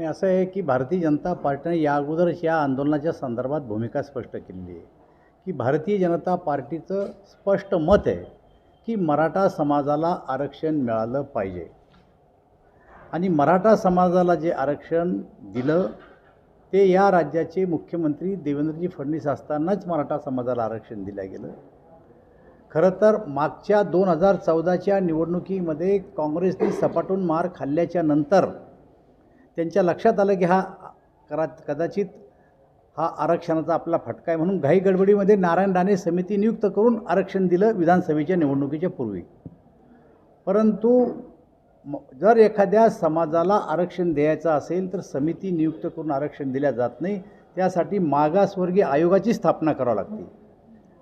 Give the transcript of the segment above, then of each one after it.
आणि असं आहे की भारतीय जनता पार्टीने या अगोदरच या आंदोलनाच्या संदर्भात भूमिका स्पष्ट केलेली आहे. की भारतीय जनता पार्टीचं स्पष्ट मत आहे की मराठा समाजाला आरक्षण मिळालं पाहिजे. आणि मराठा समाजाला जे आरक्षण दिलं ते या राज्याचे मुख्यमंत्री देवेंद्रजी फडणवीस असतानाच मराठा समाजाला आरक्षण दिलं गेलं. खरं तर मागच्या दोन हजार चौदाच्या निवडणुकीमध्ये काँग्रेसने सपाटून मार खाल्ल्याच्या नंतर त्यांच्या लक्षात आलं की हा करा कदाचित हा आरक्षणाचा आपला फटका आहे म्हणून घाई गडबडीमध्ये नारायण राणे समिती नियुक्त करून आरक्षण दिलं विधानसभेच्या निवडणुकीच्या पूर्वी. परंतु जर एखाद्या समाजाला आरक्षण द्यायचं असेल तर समिती नियुक्त करून आरक्षण दिल्या जात नाही. त्यासाठी मागासवर्गीय आयोगाची स्थापना करावी लागते.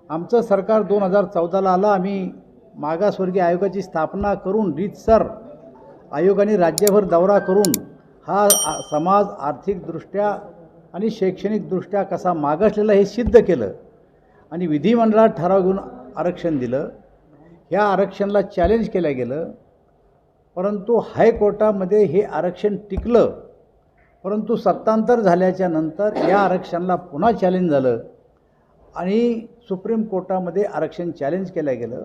आमचं सरकार दोन हजार चौदाला आलं. आम्ही मागासवर्गीय आयोगाची स्थापना करून रीतसर आयोगाने राज्यभर दौरा करून हा समाज आर्थिकदृष्ट्या आणि शैक्षणिकदृष्ट्या कसा मागासलेला हे सिद्ध केलं आणि विधिमंडळात ठराव घेऊन आरक्षण दिलं ह्या आरक्षणाला चॅलेंज केलं गेलं परंतु हायकोर्टामध्ये हे आरक्षण टिकलं परंतु सत्तांतर झाल्याच्यानंतर या आरक्षणाला पुन्हा चॅलेंज झालं आणि सुप्रीम कोर्टामध्ये आरक्षण चॅलेंज केलं गेलं.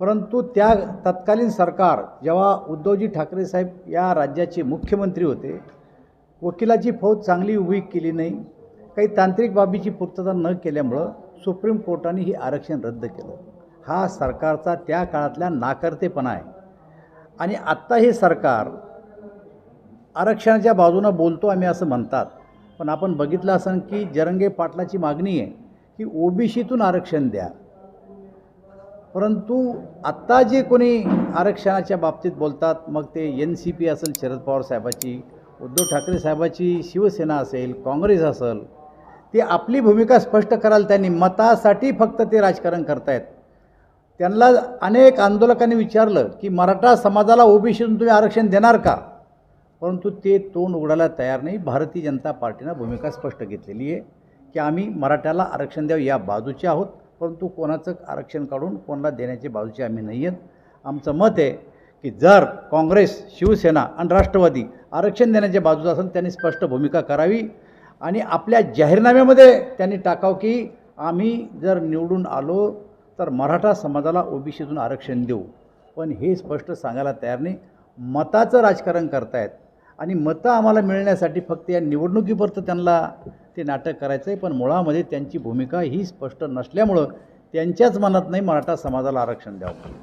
परंतु त्या तत्कालीन सरकार जेव्हा उद्धवजी ठाकरे साहेब या राज्याचे मुख्यमंत्री होते वकिलाची फौज चांगली उभी केली नाही काही तांत्रिक बाबीची पूर्तता न केल्यामुळं सुप्रीम कोर्टाने ही आरक्षण रद्द केलं. हा सरकारचा त्या काळातल्या नाकर्तेपणा आहे. आणि आत्ता हे सरकार आरक्षणाच्या बाजूनं बोलतो आम्ही असं म्हणतात. पण आपण बघितलं असेल की जरंगे पाटलाची मागणी आहे की ओबीसीतून आरक्षण द्या. परंतु आत्ता जे कोणी आरक्षणाच्या बाबतीत बोलतात मग ते एन सी पी असेल शरद पवार साहेबाची उद्धव ठाकरे साहेबाची शिवसेना असेल काँग्रेस असेल ते आपली भूमिका स्पष्ट कराल त्यांनी मतासाठी फक्त ते राजकारण करतायत. त्यांना अनेक आंदोलकांनी विचारलं की मराठा समाजाला ओबीसीतून तुम्ही आरक्षण देणार का? परंतु ते तोंड उघडायला तयार नाही. भारतीय जनता पार्टीनं भूमिका स्पष्ट घेतलेली आहे की आम्ही मराठ्याला आरक्षण द्यावं या बाजूचे आहोत. परंतु कोणाचं आरक्षण काढून कोणाला देण्याची बाजूचे आम्ही नाही आहेत. आमचं मत आहे की जर काँग्रेस शिवसेना आणि राष्ट्रवादी आरक्षण देण्याच्या बाजूचं असेल त्यांनी स्पष्ट भूमिका करावी आणि आपल्या जाहीरनाम्यामध्ये त्यांनी टाकावं की आम्ही जर निवडून आलो तर मराठा समाजाला ओबीसीतून आरक्षण देऊ. पण हे स्पष्ट सांगायला तयार नाही. मताचं राजकारण करतायत आणि मतं आम्हाला मिळण्यासाठी फक्त या निवडणुकीपुरतं त्यांना ते नाटक करायचं आहे पण मुळामध्ये त्यांची भूमिका ही स्पष्ट नसल्यामुळं त्यांच्याच मनात नाही मराठा समाजाला आरक्षण द्यावं.